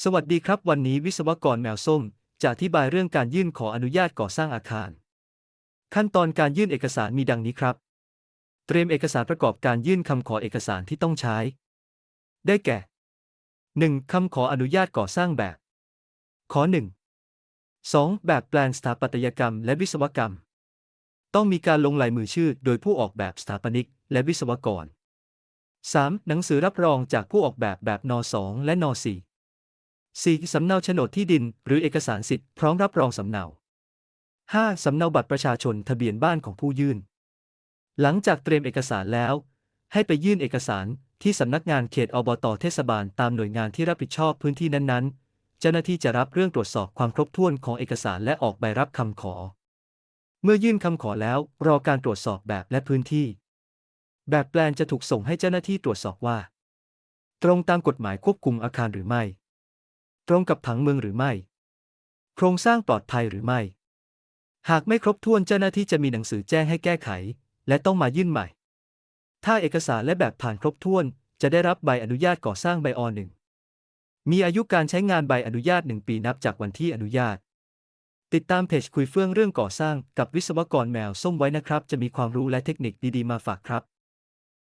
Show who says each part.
Speaker 1: สวัสดีครับ วันนี้วิศวกรแมวส้ม จะอธิบายเรื่องการยื่นขออนุญาตก่อสร้างอาคาร ขั้นตอนการยื่นเอกสารมีดังนี้ครับ เตรียมเอกสารประกอบการยื่นคำขอเอกสารที่ต้องใช้ ได้แก่ 1. คำขออนุญาตก่อสร้างแบบ ขอ 1 2. แบบแปลนสถาปัตยกรรมและวิศวกรรม ต้องมีการลงลายมือชื่อโดยผู้ออกแบบสถาปนิกและวิศวกร 3. หนังสือรับรองจากผู้ออกแบบแบบน 2 และน 4 4. สำเนาโฉนดที่ดิน หรือเอกสารสิทธิ์พร้อมรับรองสำเนา 5. สำเนาบัตรประชาชนทะเบียนบ้านของผู้ยื่น หลังจากเตรียมเอกสารแล้ว ให้ไปยื่นเอกสารที่สำนักงานเขตอบตเทศบาลตามหน่วยงานที่รับผิดชอบพื้นที่นั้นๆ เจ้าหน้าที่จะรับเรื่องตรวจสอบความครบถ้วนของเอกสารและออกใบรับคำขอ เมื่อยื่นคำขอแล้วรอการตรวจสอบแบบและพื้นที่ แบบแปลนจะถูกส่งให้เจ้าหน้าที่ตรวจสอบว่า ตรงตามกฎหมายควบคุมอาคารหรือไม่ รงกับผังเมืองหรือไม่ โครงสร้างปลอดภัยหรือไม่ หากไม่ครบถ้วนเจ้าหน้าที่จะมีหนังสือแจ้งให้แก้ไข และต้องมายื่นใหม่ ถ้าเอกสารและแบบผ่านครบถ้วน จะได้รับใบอนุญาตก่อสร้างใบอหนึ่งมีอายุการใช้งานใบอนุญาตหนึ่งปีนับจากวันที่อนุญาต ติดตามเพจคุยเฟื่องเรื่องก่อสร้างกับวิศวกรแมวส้มไว้นะครับ จะมีความรู้และเทคนิคดีๆมาฝากครับ